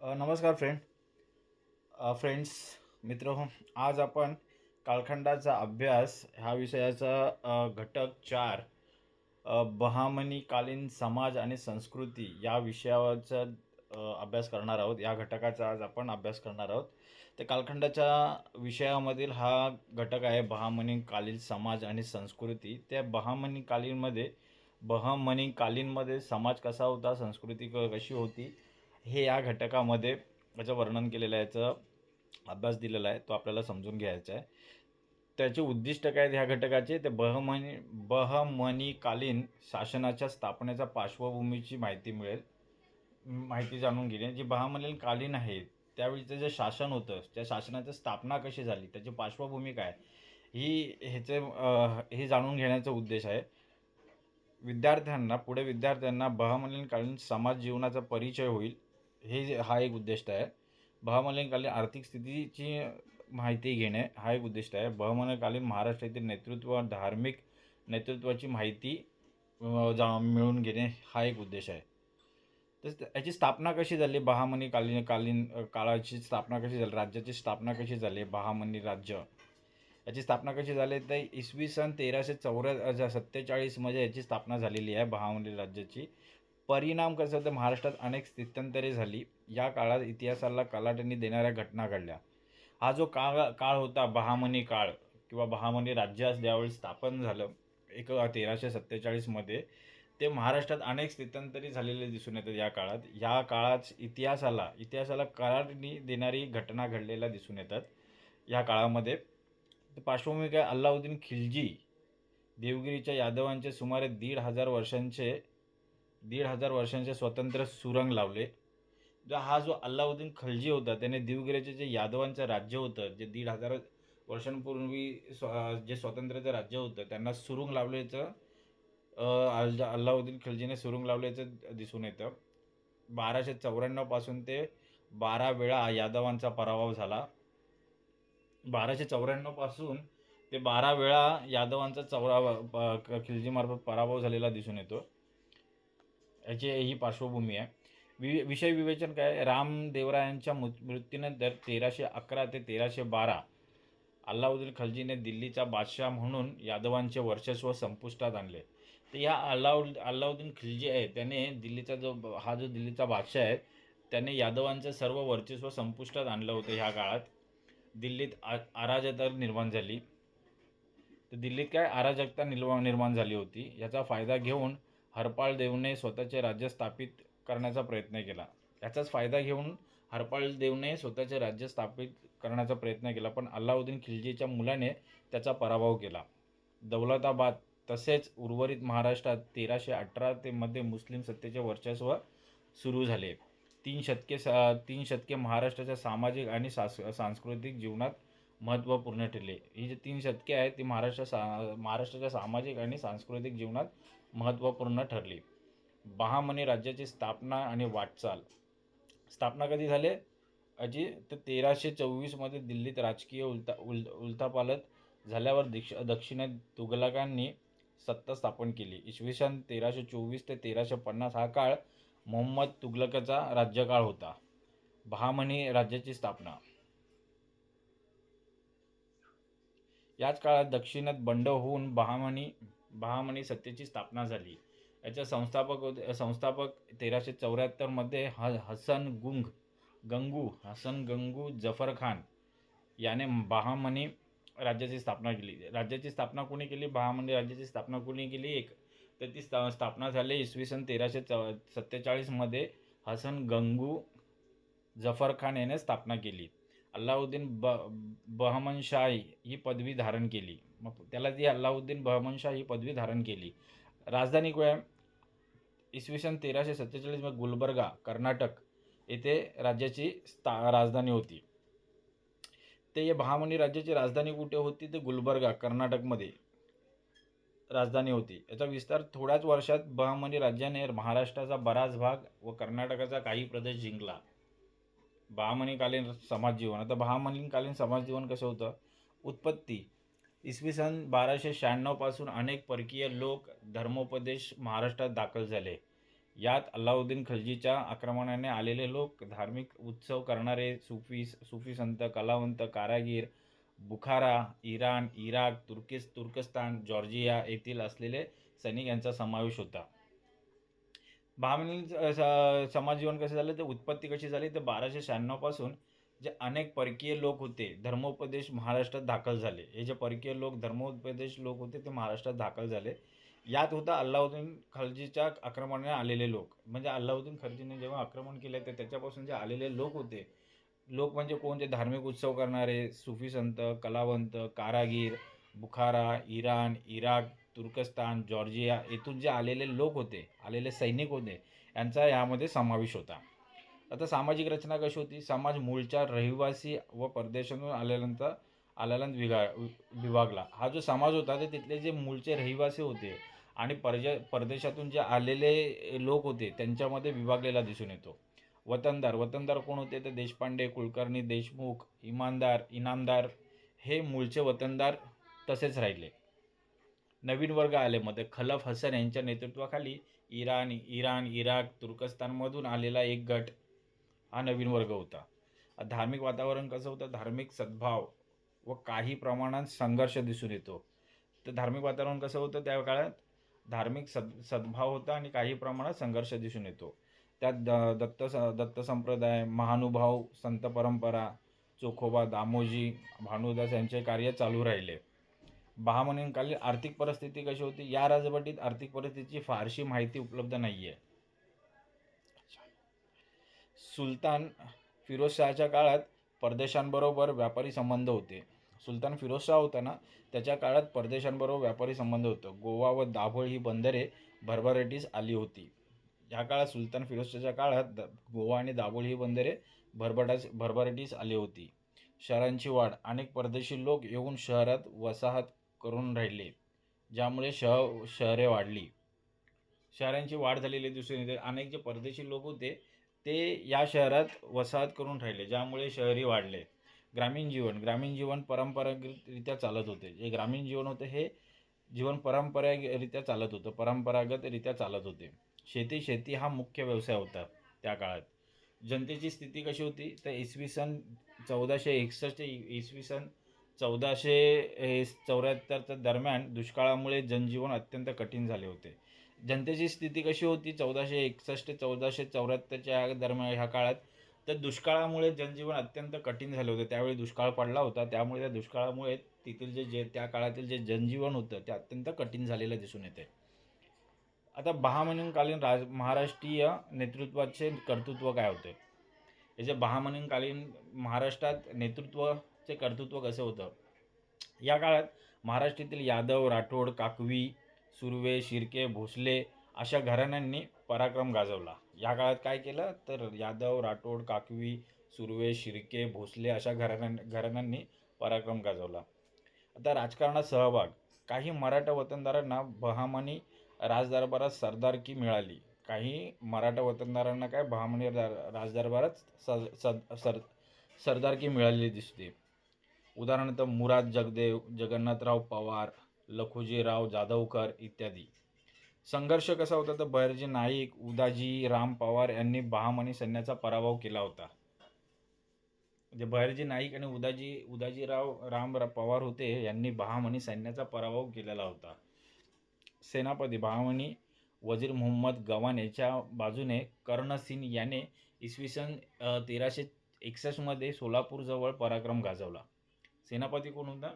नमस्कार friend friends मित्र हो आज आपण कालखंडाचा अभ्यास ह्या विषयाचा घटक चार बहामनीकालीन समाज आणि संस्कृती या विषयाचा अभ्यास करणार आहोत. या घटकाचा आज आपण अभ्यास करणार आहोत. तर कालखंडाच्या विषयामधील हा घटक आहे बहामनीकालीन समाज आणि संस्कृती. त्या बहामनीकालीनमध्ये बहामनीकालीनमध्ये समाज कसा होता संस्कृती क कशी होती हे या घटकामध्ये याचं वर्णन केलेलं आहे याचं अभ्यास दिलेला आहे तो आपल्याला समजून घ्यायचा आहे. त्याचे उद्दिष्ट काय आहेत ह्या घटकाचे? ते बहमनी बहमनीकालीन शासनाच्या स्थापनेच्या पार्श्वभूमीची माहिती मिळेल. माहिती जाणून घेणे. जी बहमनीकालीन आहे त्यावेळीचं जे शासन होतं. त्या शासनाची स्थापना कशी झाली? त्याची पार्श्वभूमी काय? ही ह्याचे हे जाणून घेण्याचा उद्देश आहे. विद्यार्थ्यांना पुढे विद्यार्थ्यांना बहामनीकालीन समाज जीवनाचा परिचय होईल. हे हा एक उद्दिष्ट आहे. बहामनीकालीन आर्थिक स्थितीची माहिती घेणे हा एक उद्दिष्ट आहे. बहामनीकालीन महाराष्ट्रातील नेतृत्व धार्मिक नेतृत्वाची माहिती जा मिळवून घेणे हा एक उद्देश आहे. तर याची स्थापना कशी झाली? बहामनीकालीन कालीन कालीन काळाची स्थापना कशी झाली? राज्याची स्थापना कशी झाली? बहामनी राज्य. याची स्थापना कशी झाली? तर इसवी सन तेराशे चौऱ्या सत्तेचाळीसमध्ये याची स्थापना झालेली आहे बहामनी राज्याची. परिणाम कसा तर महाराष्ट्रात अनेक स्थित्यंतरे झाली. या काळात इतिहासाला कलाटणी देणाऱ्या घटना घडल्या. हा जो काळ काळ होता बहामनी काळ किंवा बहामनी राज्य ज्यावेळी स्थापन झालं एक तेराशे सत्तेचाळीसमध्ये ते महाराष्ट्रात अनेक स्थित्यंतरी झालेले दिसून येतात या काळात. या काळात इतिहासाला इतिहासाला कलाटणी देणारी घटना घडलेल्या दिसून येतात या काळामध्ये. पार्श्वभूमी काय? अल्लाउद्दीन खिलजी देवगिरीच्या यादवांचे सुमारे दीड हजार वर्षांचे दीड हजार वर्षांचे स्वतंत्र सुरंग लावले. जो हा जो अल्लाउद्दीन खलजी होता त्याने देवगिरीचे जे यादवांचं राज्य होतं जे दीड हजार वर्षांपूर्वी स्व जे स्वातंत्र्याचं राज्य होतं त्यांना सुरुंग लावल्याचं अ, अल्लाउद्दीन खिलजीने सुरुंग लावल्याचं दिसून येतं. बाराशे चौऱ्याण्णवपासून ते बारा वेळा यादवांचा पराभव झाला. बाराशे चौऱ्याण्णवपासून ते बारा वेळा यादवांचा चौरा प- खिलजीमार्फत पराभव झालेला दिसून येतो. याची ही पार्श्वभूमी आहे. वि विषय विवेचन काय? रामदेवरायांच्या मृ- मृत्यूनंतर तेराशे अकरा ते तेराशे बारा अल्लाउद्दीन खलजीने दिल्लीचा बादशाह म्हणून यादवांचे वर्चस्व संपुष्टात आणले. तर ह्या अल्लाउ अल्लाउद्दीन खिलजी आहे त्याने दिल्लीचा जो हा जो दिल्लीचा बादशाह आहे त्याने यादवांचं सर्व वर्चस्व संपुष्टात आणलं होतं ह्या काळात. दिल्लीत आ अराजकता निर्माण झाली. तर दिल्लीत काय? अराजकता निर्माण निर्माण झाली होती. याचा फायदा घेऊन हरपाळ देवने स्वतःचे राज्य स्थापित करण्याचा प्रयत्न केला. याचाच फायदा घेऊन हरपाळ देवने स्वतःचे राज्य स्थापित करण्याचा प्रयत्न केला पण अल्लाउद्दीन खिलजीच्या मुलाने त्याचा पराभव केला. दौलताबाद तसेच उर्वरित महाराष्ट्रात तेराशे अठरा ते मध्ये मुस्लिम सत्तेचे वर्चस्व सुरू झाले. तीन शतके सा तीन शतके महाराष्ट्राच्या सामाजिक आणि सास सांस्कृतिक जीवनात महत्त्वपूर्ण ठरले. ही जी तीन शतके आहेत ती महाराष्ट्र सा महाराष्ट्राच्या सामाजिक आणि सांस्कृतिक जीवनात महत्त्वपूर्ण ठरली. बहामनी राज्याची स्थापना आणि वाटचाल. स्थापना कधी झाले? अजी तर तेराशे चोवीसमध्ये दिल्लीत राजकीय उलता उल उलथापालत झाल्यावर दिक्ष दक्षिणेत तुघलकांनी सत्ता स्थापन केली. इसवी सन तेराशे चोवीस ते तेराशे पन्नास हा काळ मोहम्मद तुघलकाचा राज्यकाळ होता. बहामनी राज्याची स्थापना. याच काळात दक्षिणात बंड होऊन बहामनी बहामनी सत्तेची स्थापना झाली. याच्या संस्थापक होते संस्थापक तेराशे चौऱ्याहत्तरमध्ये ह हसन गुंग गंगू हसन गंगू जफर खान याने बहामनी राज्याची स्थापना केली. राज्याची स्थापना कोणी केली? बहामनी राज्याची स्थापना कोणी केली? एक तर ती स्था स्थापना झाली इसवी सन तेराशे चौ सत्तेचाळीसमध्ये हसन गंगू जफर खान याने स्थापना केली. अल्लाउद्दीन ब बहमनशाही ही पदवी धारण केली. मग त्याला ती अल्लाउद्दीन बहमनशाह ही पदवी धारण केली. राजधानी काय इसवी सन तेराशे सत्तेचाळीसमध्ये गुलबर्गा कर्नाटक येथे राज्याची स्था राजधानी होती. ते या बहामनी राज्याची राजधानी कुठे होती? ते गुलबर्गा कर्नाटकमध्ये राजधानी होती. याचा विस्तार थोड्याच वर्षात बहामनी राज्याने महाराष्ट्राचा बराच भाग व कर्नाटकाचा काही प्रदेश जिंकला. बहामनीकालीन समाजजीवन. आता बहामनीकालीन समाजजीवन कसं होतं? उत्पत्ती. इसवी सन बाराशे शहाण्णवपासून अनेक परकीय लोक धर्मोपदेश महाराष्ट्रात दाखल झाले. यात अल्लाउद्दीन खलजीच्या आक्रमणाने आलेले लोक धार्मिक उत्सव करणारे सुफी सुफी संत कलावंत कारागीर बुखारा इराण इराक तुर्किस तुर्कस्तान जॉर्जिया येथील असलेले सैनिक यांचा समावेश होता. बहामनी समाज जीवन कसं झालं तर उत्पत्ती कशी झाली तर बाराशे शहाण्णवपासून जे अनेक परकीय लोक होते धर्मोपदेश महाराष्ट्रात दाखल झाले. हे जे परकीय लोक धर्मोपदेश लोक होते ते महाराष्ट्रात दाखल झाले. यात होता अल्लाउद्दीन खलजीच्या आक्रमणाने आलेले लोक. म्हणजे अल्लाउद्दीन खलजीने जेव्हा आक्रमण केले तर त्याच्यापासून जे आलेले लोक होते लोक म्हणजे कोण? जे धार्मिक उत्सव करणारे सुफी संत कलावंत कारागीर बुखारा इराण इराक तुर्कस्तान जॉर्जिया येथून जे आलेले लोक होते आलेले सैनिक होते यांचा यामध्ये समावेश होता. आता सामाजिक रचना कशी होती? समाज मूळच्या रहिवासी व परदेशातून आल्यानंतर आल्यानंतर विगा विभागला. हा जो समाज होता ते तिथले जे मूळचे रहिवासी होते आणि परजे परदेशातून जे आलेले लोक होते त्यांच्यामध्ये विभागलेला दिसून येतो. वतनदार वतनदार कोण होते? तर देशपांडे कुलकर्णी देशमुख इमानदार इनामदार हे मूळचे वतनदार तसेच राहिले. नवीन वर्ग आले मध्ये. खलफ हसन यांच्या नेतृत्वाखाली इराण इराण इराक तुर्कस्तानमधून आलेला एक गट हा नवीन वर्ग होता. धार्मिक वातावरण कसं होतं? धार्मिक सद्भाव व काही प्रमाणात संघर्ष दिसून येतो. तर धार्मिक वातावरण कसं होतं त्या काळात? धार्मिक सद सद्भाव होता आणि काही प्रमाणात संघर्ष दिसून येतो. त्यात द दत्त स दत्त संप्रदाय महानुभाव संत परंपरा चोखोबा दामोजी भानुदास यांचे कार्य चालू राहिले. बहामनींकालीन आर्थिक परिस्थिती कशी होती? या राजवटीत आर्थिक परिस्थितीची फारशी माहिती उपलब्ध नाही आहे सुलतान फिरोजशहाच्या काळात परदेशांबरोबर व्यापारी संबंध होते. सुलतान फिरोजशाह होता ना त्याच्या काळात परदेशांबरोबर व्यापारी संबंध होतं. गोवा व दाभोळ ही बंदरे भरभराटीस आली होती. या काळात सुलतान फिरोजशाहच्या काळात द गोवा आणि दाभोळ ही बंदरे भरभरास भरभराटीस आली होती. शहरांची वाढ अनेक परदेशी लोक येऊन शहरात वसाहत करून राहिले ज्यामुळे शह शहरे वाढली. शहरांची वाढ झालेली दिसून येते अनेक जे परदेशी लोक होते ते या शहरात वसाहत करून राहिले ज्यामुळे शहरी वाढले. ग्रामीण जीवन ग्रामीण जीवन परंपरागतरित्या चालत होते. जे ग्रामीण जीवन होते हे जीवन परंपरागरित्या चालत होतं परंपरागतरित्या चालत होते. शेती शेती हा मुख्य व्यवसाय होता त्या काळात. जनतेची स्थिती कशी होती तर इसवी सन चौदाशे एकसष्ट इसवी सन चौदाशे चौऱ्याहत्तरच्या दरम्यान दुष्काळामुळे जनजीवन अत्यंत कठीण झाले होते. जनतेची स्थिती कशी होती? चौदाशे एकसष्ट ते चौदाशे चौऱ्याहत्तरच्या दरम्यान ह्या काळात तर दुष्काळामुळे जनजीवन अत्यंत कठीण झाले होते. त्यावेळी दुष्काळ पडला होता. त्यामुळे त्या दुष्काळामुळे तेथील जे जे त्या काळातील जे जनजीवन होतं ते अत्यंत कठीण झालेलं दिसून येते. आता बहामनीकालीन राज महाराष्ट्रीय नेतृत्वाचे कर्तृत्व काय होते? हे जे बहामनीकालीन महाराष्ट्रात चे कर्तृत्व कसं होतं? या काळात महाराष्ट्रातील यादव राठोड काकवी सुर्वे शिर्के भोसले अशा घराण्यांनी पराक्रम गाजवला. या काळात काय केलं? तर यादव राठोड काकवी सुर्वे शिर्के भोसले अशा घराण्या घराण्यांनी पराक्रम गाजवला. आता राजकारणात सहभाग. काही मराठा वतनदारांना बहामनी राजदरबारात सरदारकी मिळाली. काही मराठा वतनदारांना काय बहामनी राजदरबारात सर सर सर सरदारकी मिळालेली दिसते. उदाहरणार्थ मुराद जगदेव जगन्नाथराव पवार लखुजीराव जाधवकर इत्यादी. संघर्ष कसा होता तर बहिर्जी नाईक उदाजी राम पवार यांनी बहामनी सैन्याचा पराभव केला होता. म्हणजे बहिर्जी नाईक आणि उदाजी उदाजीराव राम पवार होते यांनी बहामनी सैन्याचा पराभव केलेला होता. सेनापती बहामनी वजीर मोहम्मद गवान याच्या बाजूने कर्णसिंग याने इसवी सन तेराशे एकसष्टमध्ये सोलापूरजवळ पराक्रम गाजवला. सेनापती कोण होता?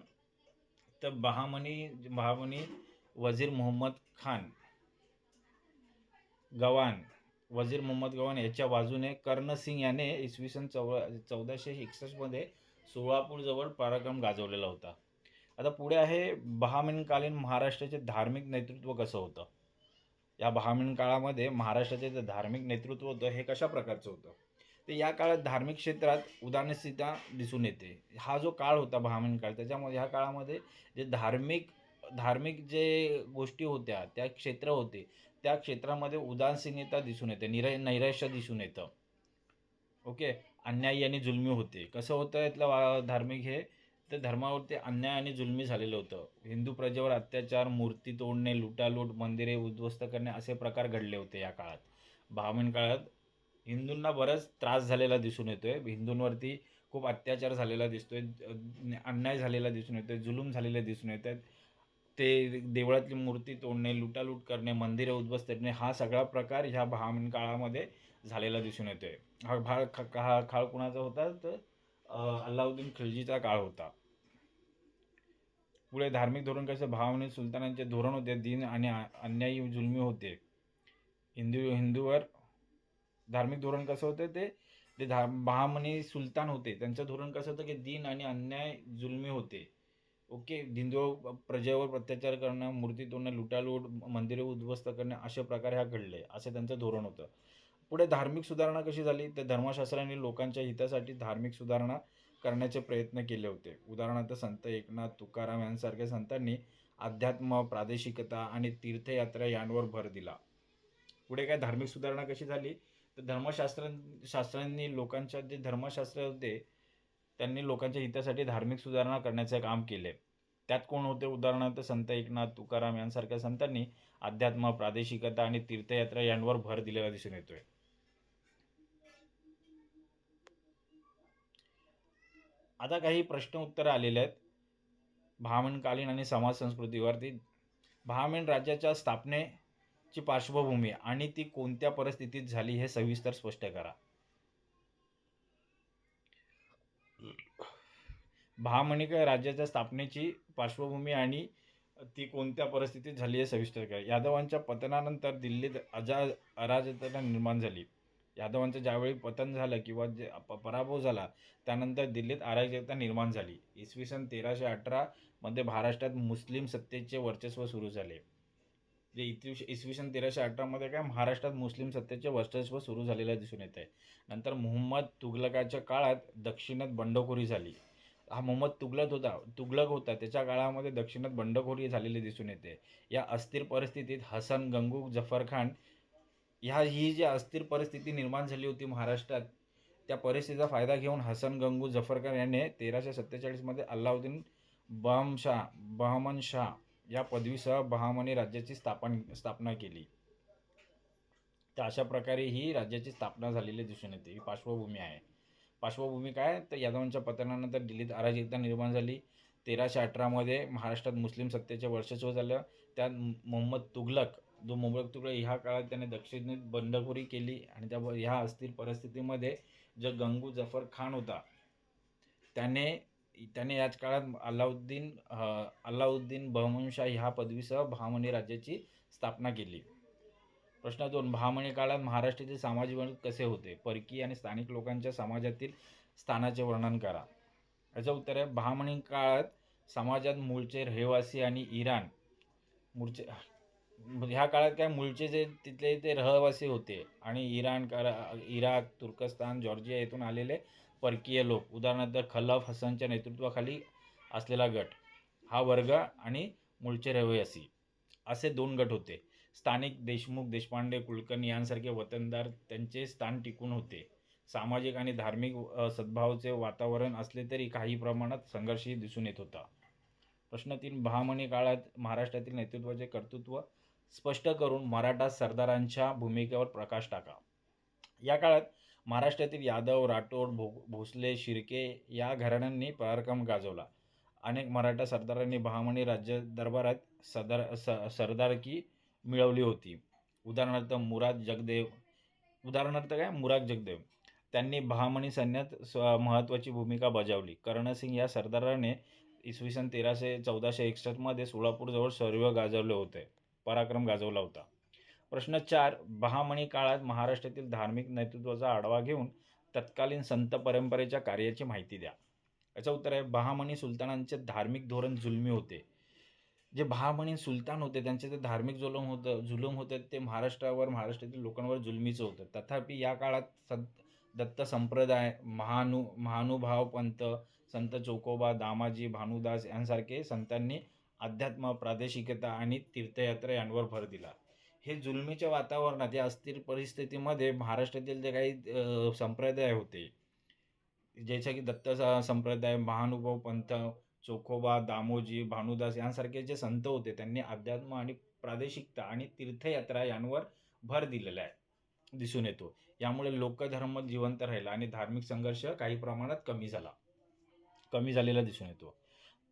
तर बहामनी बहामनी वजीर मोहम्मद खान. गवान वजीर मोहम्मद गवान याच्या बाजूने कर्णसिंग याने इसवी सन चौ चौदाशे एकसष्टमध्ये सोळापूरजवळ पराक्रम गाजवलेला होता. आता पुढे आहे बहामीनकालीन महाराष्ट्राचे धार्मिक नेतृत्व कसं होतं? या बहामीन काळामध्ये महाराष्ट्राचे जे धार्मिक नेतृत्व होतं हे कशा प्रकारचं होतं? तर या काळात धार्मिक क्षेत्रात उदाहरणस्थिता दिसून येते. हा जो काळ होता बहामनी काळ त्याच्यामध्ये ह्या काळामध्ये जे धार्मिक धार्मिक जे गोष्टी होत्या त्या क्षेत्र होते त्या क्षेत्रामध्ये उदासीनता दिसून येते निर नैराश्य दिसून येतं. ओके? अन्यायी आणि जुलमी होते. कसं होतं यातलं वा धार्मिक हे? तर धर्मावरती अन्याय आणि जुलमी झालेलं होतं. हिंदू प्रजेवर अत्याचार मूर्ती तोडणे लुटालूट मंदिरे उद्ध्वस्त करणे असे प्रकार घडले होते या काळात. बहामनी काळात हिंदूंना बराच त्रास झालेला दिसून येतोय. हिंदूंवरती खूप अत्याचार झालेला दिसतोय अन्याय झालेला दिसून येतोय जुलूम झालेले दिसून येत आहेत ते देवळातली मूर्ती तोडणे लुटालूट करणे मंदिरे उद्ध्वस्त करणे हा सगळा प्रकार ह्या बहामनी काळामध्ये झालेला दिसून येतोय. हा भाळ ख- हा काळ कुणाचा होता? तर अल्लाउद्दीन खिलजीचा काळ होता. पुढे धार्मिक धोरण कसं? भावने सुलतानांचे धोरण होते दिन आणि अन्यायी जुलमी होते. हिंदू हिंदूवर धार्मिक धोरण कसं होतं ते ते धा बहामनी सुलतान होते. त्यांचं धोरण कसं होतं की दिन आणि अन्याय जुलमी होते. ओके? हिंदू प्रजेवर अत्याचार करणं मूर्ती तोडणं लुटालूट मंदिरे उद्ध्वस्त करणे अशा प्रकारे ह्या घडले असं त्यांचं धोरण होतं. पुढे धार्मिक सुधारणा कशी झाली? तर धर्मशास्त्राने लोकांच्या हितासाठी धार्मिक सुधारणा करण्याचे प्रयत्न केले होते. उदाहरणार्थ संत एकनाथ तुकाराम यांसारख्या संतांनी अध्यात्म प्रादेशिकता आणि तीर्थयात्रा यांवर भर दिला. पुढे काय? धार्मिक सुधारणा कशी झाली? तर धर्मशास्त्र शास्त्रांनी लोकांच्या जे धर्मशास्त्र होते त्यांनी लोकांच्या हितासाठी धार्मिक सुधारणा करण्याचे काम केले त्यात कोण होते? उदाहरणार्थ संत एकनाथ तुकाराम यांसारख्या संतांनी अध्यात्म प्रादेशिकता आणि तीर्थयात्रा यांवर भर दिलेला दिसून येतोय. आता काही प्रश्न उत्तर आलेले आहेत. ब्राह्मणकालीन आणि समाज संस्कृतीवरती. भामेन राज्याच्या स्थापने ची पार्श्वभूमी आणि ती कोणत्या परिस्थितीत झाली हे सविस्तर स्पष्ट करा. बहामणी राज्याच्या स्थापनेची पार्श्वभूमी आणि ती कोणत्या परिस्थितीत झाली हे सविस्तर करा. यादवांच्या पतनानंतर दिल्लीत अजा अराजकता निर्माण झाली. यादवांचं ज्यावेळी पतन झालं किंवा जे पराभव झाला त्यानंतर दिल्लीत अराजकता निर्माण झाली. इसवी सन तेराशे अठरामध्ये महाराष्ट्रात मुस्लिम सत्तेचे वर्चस्व सुरू झाले. जे इसवी इसवी सन तेराशे अठरामध्ये काय महाराष्ट्रात मुस्लिम सत्तेचे वर्चस्व सुरू झालेलं दिसून येत आहे. नंतर मोहम्मद तुघलकाच्या काळात दक्षिणात बंडखोरी झाली. हा मोहम्मद तुगलक होता तुगलक होता त्याच्या काळामध्ये दक्षिणात बंडखोरी झालेली दिसून येते. या अस्थिर परिस्थितीत हसन गंगू जफर खान ह्या ही जी अस्थिर परिस्थिती निर्माण झाली होती महाराष्ट्रात त्या परिस्थितीचा फायदा घेऊन हसन गंगू जफर खान याने तेराशे सत्तेचाळीसमध्ये अल्लाउद्दीन बहमशाह बहमन शाह या पदवीसह बहामनी राज्याची स्थापन स्थापना केली. तर अशा प्रकारे ही राज्याची स्थापना झालेली दिसून येते. ही पार्श्वभूमी आहे. पार्श्वभूमी काय? तर यादवांच्या पतनानंतर दिल्लीत अराजकता निर्माण झाली. तेराशे अठरामध्ये महाराष्ट्रात मुस्लिम सत्तेचे वर्चस्व झालं. त्यात मोहम्मद तुघलक जो मोहम्मद तुघलक ह्या काळात त्याने दक्षिणेत बंडखोरी केली आणि त्या ह्या अस्थिर परिस्थितीमध्ये जो गंगू जफर खान होता त्याने त्याने याच काळात अल्लाउद्दीन अल्लाउद्दीन बहमनशाह ह्या पदवीसह बहामनी राज्याची स्थापना केली. प्रश्न दोन बहामणी काळात महाराष्ट्राचे सामाजिक वर्णन कसे होते? परकीय आणि स्थानिक लोकांच्या समाजातील स्थानाचे वर्णन करा. याचं उत्तर आहे बहामणी काळात समाजात मूळचे रहिवासी आणि इराण मूळचे ह्या काळात काय मूळचे जे तिथले ते रहिवासी होते आणि इराण करा- इराक तुर्कस्तान जॉर्जिया येथून आलेले परकीय लोक. उदाहरणार्थ खलफ हसनच्या नेतृत्वाखाली असलेला गट. हा वर्ग आणि मूळचे रहिवासी. असे दोन गट होते. स्थानिक देशमुख देशपांडे कुलकर्णी यांसारखे वतनदार त्यांचे स्थान टिकून होते. सामाजिक आणि धार्मिक सद्भावाचे वातावरण असले तरी काही प्रमाणात संघर्षही दिसून येत होता. प्रश्न तीन बहामणी काळात महाराष्ट्रातील नेतृत्वाचे कर्तृत्व स्पष्ट करून मराठा सरदारांच्या भूमिकेवर प्रकाश टाका. या काळात महाराष्ट्रातील यादव राठोड भो भोसले शिर्के या घराण्यांनी पराक्रम गाजवला. अनेक मराठा सरदारांनी बहामणी राज्य दरबारात सदर स सरदारकी मिळवली होती. उदाहरणार्थ मुराद जगदेव उदाहरणार्थ काय? मुराद जगदेव. त्यांनी बहामणी सैन्यात स्व महत्त्वाची भूमिका बजावली. कर्णसिंग या सरदाराने इसवी सन तेराशे चौदाशे एकसष्टमध्ये सोलापूरजवळ शौर्य गाजवले होते. पराक्रम गाजवला होता. प्रश्न चार बहामणी काळात महाराष्ट्रातील धार्मिक नेतृत्वाचा आढावा घेऊन तत्कालीन संत परंपरेच्या कार्याची माहिती द्या. याचं उत्तर आहे बहामणी सुलतानांचे धार्मिक धोरण जुलमी होते. जे बहामणी सुलतान होते त्यांचे ते धार्मिक जुलम होतं जुलम होते ते महाराष्ट्रावर महाराष्ट्रातील लोकांवर जुलमीचं होतं. तथापि या काळात संत दत्त संप्रदाय महानु महानुभाव पंत संत चोकोबा दामाजी भानुदास यांसारखे संतांनी अध्यात्म प्रादेशिकता आणि तीर्थयात्रा यांवर भर दिला. हे जुलमीच्या वातावरणात या अस्थिर परिस्थितीमध्ये महाराष्ट्रातील जे काही संप्रदाय होते जैसे की दत्त संप्रदाय महानुभाव पंथ चोखोबा दामोजी भानुदास यांसारखे जे संत होते त्यांनी अध्यात्म आणि प्रादेशिकता आणि तीर्थयात्रा यांवर भर दिलेला आहे दिसून येतो. यामुळे लोकधर्म जिवंत राहिला आणि धार्मिक संघर्ष काही प्रमाणात कमी झाला कमी झालेला दिसून येतो.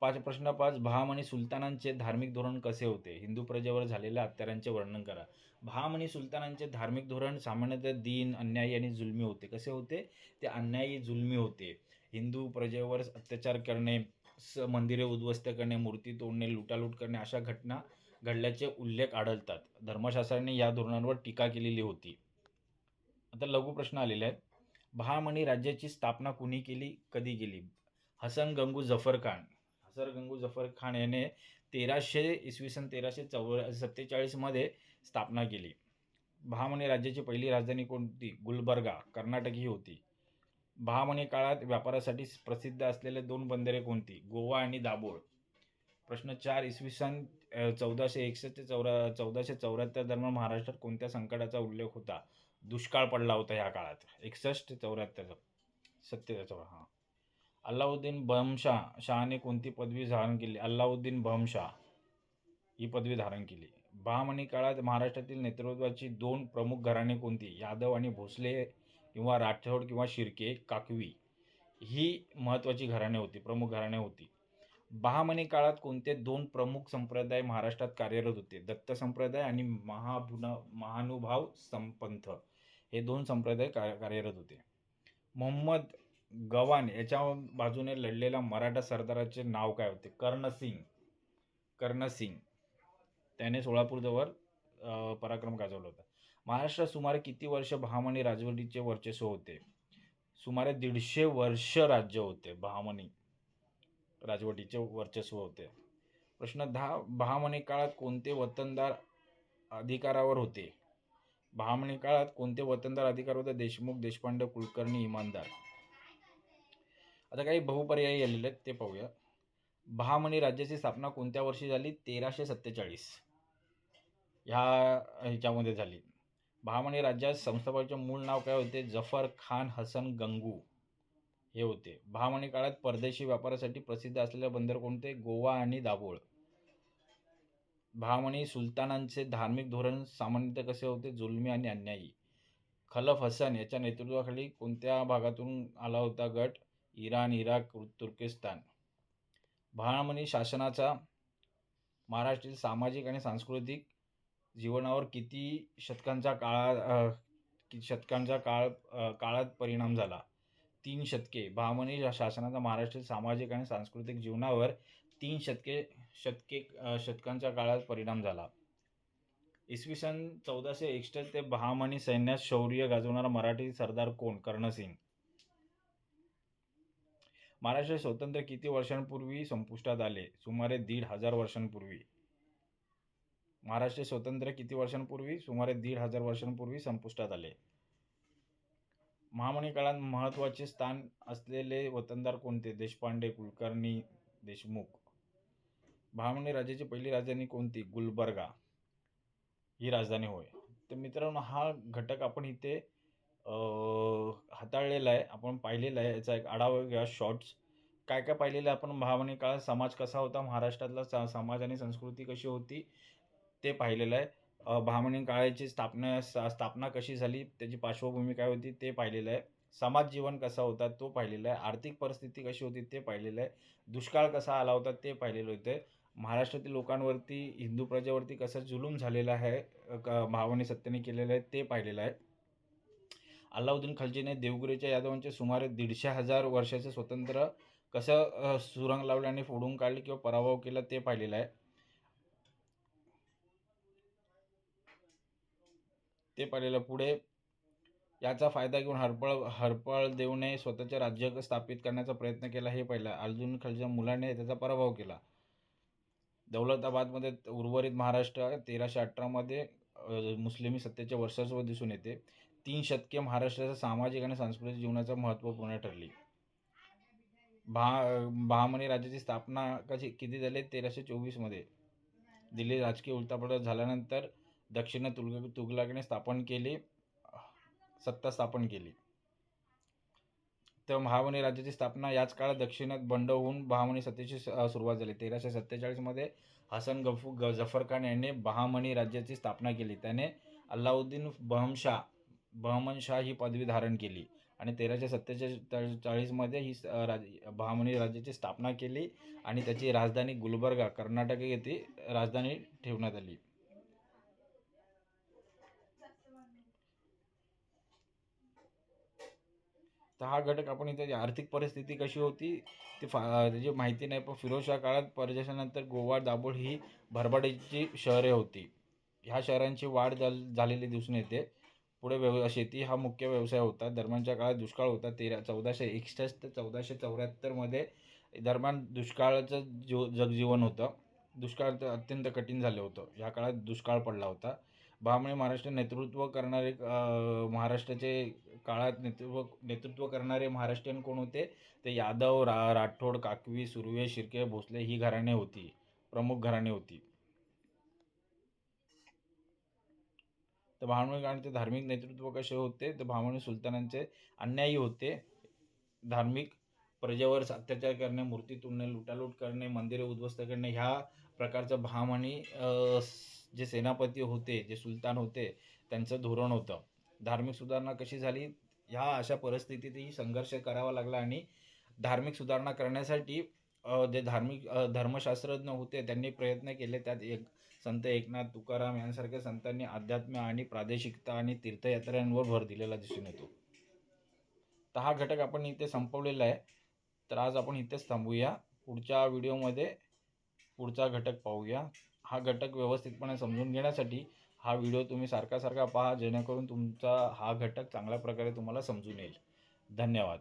पाच प्रश्न पाच बहामनी सुलतानांचे धार्मिक धोरण कसे होते? हिंदू प्रजेवर झालेल्या अत्यारांचे वर्णन करा. बहामनी सुलतानांचे धार्मिक धोरण सामान्यतः दीन अन्यायी आणि जुलमी होते. कसे होते? ते अन्यायी जुलमी होते. हिंदू प्रजेवर अत्याचार करणे स मंदिरे उद्ध्वस्त करणे मूर्ती तोडणे लुटालूट करणे अशा घटना घडल्याचे उल्लेख आढळतात. धर्मशास्त्राने या धोरणांवर टीका केलेली होती. आता लघु प्रश्न आलेले आहेत. बहामनी राज्याची स्थापना कुणी केली? कधी केली? हसन गंगू जफर खान सर गंगू जफर खान याने तेराशे इसवी सन तेराशे चौ सत्तेचाळीसमध्ये स्थापना केली. बहामनी राज्याची पहिली राजधानी कोणती? गुलबर्गा कर्नाटक ही होती. बहामनी काळात व्यापारासाठी प्रसिद्ध असलेले दोन बंदरे कोणती? गोवा आणि दाभोळ. प्रश्न चार इसवी सन चौदाशे एकसष्ट ते चौरा चौदाशे चौऱ्याहत्तर दरम्यान महाराष्ट्रात कोणत्या संकटाचा उल्लेख होता? दुष्काळ पडला होता ह्या काळात. एकसष्ट चौऱ्याहत्तर सत्य चौरा हां. अल्लाउद्दीन बहमशाह शहाने कोणती पदवी धारण केली? अल्लाउद्दीन बहमशाह ही पदवी धारण केली. बहामणी काळात महाराष्ट्रातील नेतृत्वाची दोन प्रमुख घराणे कोणती? यादव आणि भोसले किंवा राठोड किंवा शिर्के काकवी. ही महत्त्वाची घराणे होती प्रमुख घराणे होती. बहामणी काळात कोणते दोन प्रमुख संप्रदाय महाराष्ट्रात कार्यरत होते? दत्त संप्रदाय आणि महाभुना महानुभाव संपंथ. हे दोन संप्रदाय का कार्यरत होते. मोहम्मद गवान याच्या बाजूने लढलेल्या मराठा सरदाराचे नाव काय होते? कर्णसिंग. कर्णसिंग. त्याने सोलापूरजवळ पराक्रम गाजवला होता. महाराष्ट्रात सुमारे किती वर्ष बहामणी राजवटीचे वर्चस्व होते? सुमारे दीडशे वर्ष राज्य होते बहामनी राजवटीचे वर्चस्व होते. प्रश्न दहा बहामनी काळात कोणते वतनदार अधिकारावर होते? बहामनी काळात कोणते वतनदार अधिकार होते? देशमुख देशपांडे कुलकर्णी इमानदार. आता काही बहुपर्यायी आलेले आहेत ते पाहूया. बहामणी राज्याची स्थापना कोणत्या वर्षी झाली? तेराशे सत्तेचाळीस. ह्या ह्याच्यामध्ये झाली. बहामणी राज्यात संस्थापकाचे मूळ नाव काय होते? जफर खान हसन गंगू. हे होते. बहामणी काळात परदेशी व्यापारासाठी प्रसिद्ध असलेले बंदर कोणते? गोवा आणि दाभोळ. बहामणी सुलतानांचे धार्मिक धोरण सामान्यतः कसे होते? जुलमी आणि अन्यायी. खलफ हसन याच्या नेतृत्वाखाली कोणत्या भागातून आला होता गट? इराण इराक तुर्किस्तान. बहामनी शासनाचा महाराष्ट्रातील सामाजिक आणि सांस्कृतिक जीवनावर किती शतकांचा काळा अ, शतकांचा काळ काळात परिणाम झाला? तीन शतके. भामणी शासनाचा महाराष्ट्रातील सामाजिक आणि सांस्कृतिक जीवनावर तीन शतके शतके शतकांच्या काळात परिणाम झाला. इसवी सन चौदाशे एकसष्ट ते बहामनी सैन्यात शौर्य गाजवणारा मराठी सरदार कोण? कर्णसिंग. महाराष्ट्र स्वतंत्र किती वर्षांपूर्वी संपुष्टात आले? सुमारे दीड हजार वर्षांपूर्वी. महाराष्ट्र स्वतंत्र किती वर्षांपूर्वी? सुमारे दीड हजार वर्षांपूर्वी संपुष्टात आले. महामणी काळात महत्त्वाचे स्थान असलेले वतनदार कोणते? देशपांडे कुलकर्णी देशमुख. महामणी राज्याची पहिली राजधानी कोणती? गुलबर्गा. ही राजधानी होय. तर मित्रांनो हा घटक आपण इथे हाताळलेला आहे. आपण पाहिलेला आहे. याचा एक आढावा घ्या. शॉर्ट्स काय काय पाहिलेलं आहे आपण भावनिक काळात? समाज कसा होता? महाराष्ट्रातला सा समाज आणि संस्कृती कशी होती? ते पाहिलेलं आहे. अ, काळाची स्थापना सा- स्थापना कशी झाली? त्याची पार्श्वभूमी काय होती? ते पाहिलेलं आहे. समाज जीवन कसा होता? तो पाहिलेला आहे. आर्थिक परिस्थिती कशी होती? ते पाहिलेलं आहे. दुष्काळ कसा आला होता? ते पाहिलेलं होतं. महाराष्ट्रातील लोकांवरती हिंदू प्रजेवरती कसं जुलूम झालेला आहे? भावाने क- सत्तेने केलेलं आहे. ते पाहिलेलं आहे. अल्लाउद्दीन खलजीने देवगिरीच्या यादवांचे सुमारे दीडशे हजार वर्षाचे स्वतंत्र कसं सुरंग लावले आणि फोडून काढले किंवा पराभव केला ते पाहिलेलं आहे. ते पाहिलेलं पुढे याचा फायदा घेऊन हरपळ हरपळ देवने स्वतःचे राज्य स्थापित करण्याचा प्रयत्न केला हे पाहिलं अर्जुन खलजीच्या मुलाने त्याचा पराभव केला. दौलताबादमध्ये उर्वरित महाराष्ट्र तेराशे अठरामध्ये मुस्लिमी सत्तेचे वर्चस्व दिसून येते. तीन शतके महाराष्ट्राच्या सामाजिक आणि सांस्कृतिक जीवनाचा महत्त्वपूर्ण ठरली. भा बहामनी राज्याची स्थापना कशी किती झाली? तेराशे चोवीसमध्ये दिल्ली राजकीय उलटापलट झाल्यानंतर दक्षिण तुलग तुगलाकडे स्थापन केली सत्ता स्थापन केली. तर महामनी राज्याची स्थापना याच काळात दक्षिणात बंड होऊन बहामनी सत्तेची सुरुवात झाली. तेराशे सत्तेचाळीसमध्ये हसन गफू ग जफर खान यांनी बहामनी राज्याची स्थापना केली. त्याने अल्लाउद्दीन बहमशाह बहमनशाह ही पदवी धारण केली आणि तेराशे सत्तेचाळीस चाळीसमध्ये ही राज बहामनी राज्याची स्थापना केली आणि त्याची राजधानी गुलबर्गा कर्नाटक येथे राजधानी ठेवण्यात आली. तर हा घटक आपण इथे आर्थिक परिस्थिती कशी होती ते फा त्याची माहिती नाही पण फिरोजशा काळात परदेशानंतर गोवा दाभोळ ही भरभराटीची शहरे होती. ह्या शहरांची वाढ झालेली दिसून येते. पुढे व्यव शेती हा मुख्य व्यवसाय होता. दरम्यानच्या काळात दुष्काळ होता. तेरा चौदाशे एकसष्ट ते चौदाशे चौऱ्याहत्तरमध्ये दरम्यान दुष्काळाचं जीव जगजीवन होतं. दुष्काळ तर अत्यंत कठीण झालं होतं. ह्या काळात दुष्काळ पडला होता. भामळे महाराष्ट्र नेतृत्व करणारे महाराष्ट्राचे काळात नेतृत्व नेतृत्व करणारे महाराष्ट्रीयन कोण होते? ते यादव रा राठोड काकवी सुर्वे शिर्के भोसले ही घराणे होती. प्रमुख घराणे होती. तर बहामनी काळाचे धार्मिक नेतृत्व कसे होते? तर बहामनी सुलतानांचे अन्यायी होते. धार्मिक प्रजेवर अत्याचार करणे मूर्ती तोडणे लुटालूट करणे मंदिरे उद्ध्वस्त करणे ह्या प्रकारचं बहामनी जे सेनापती होते जे सुलतान होते त्यांचं धोरण होतं. धार्मिक सुधारणा कशी झाली? ह्या अशा परिस्थितीतही संघर्ष करावा लागला आणि धार्मिक सुधारणा करण्यासाठी जे धार्मिक धर्मशास्त्रज्ञ होते त्यांनी प्रयत्न केले. त्यात एक संत एकनाथ तुकाराम यांसारख्या संतांनी अध्यात्म आणि प्रादेशिकता आणि तीर्थयात्रांवर भर दिलेला दिसून येतो. तर हा घटक आपण इथे संपवलेला आहे. तर आज आपण इथेच थांबूया. पुढच्या व्हिडिओमध्ये पुढचा घटक पाहूया. हा घटक व्यवस्थितपणे समजून घेण्यासाठी हा व्हिडिओ तुम्ही सारखा सारखा पहा जेणेकरून तुमचा हा घटक चांगल्या प्रकारे तुम्हाला समजून येईल. धन्यवाद.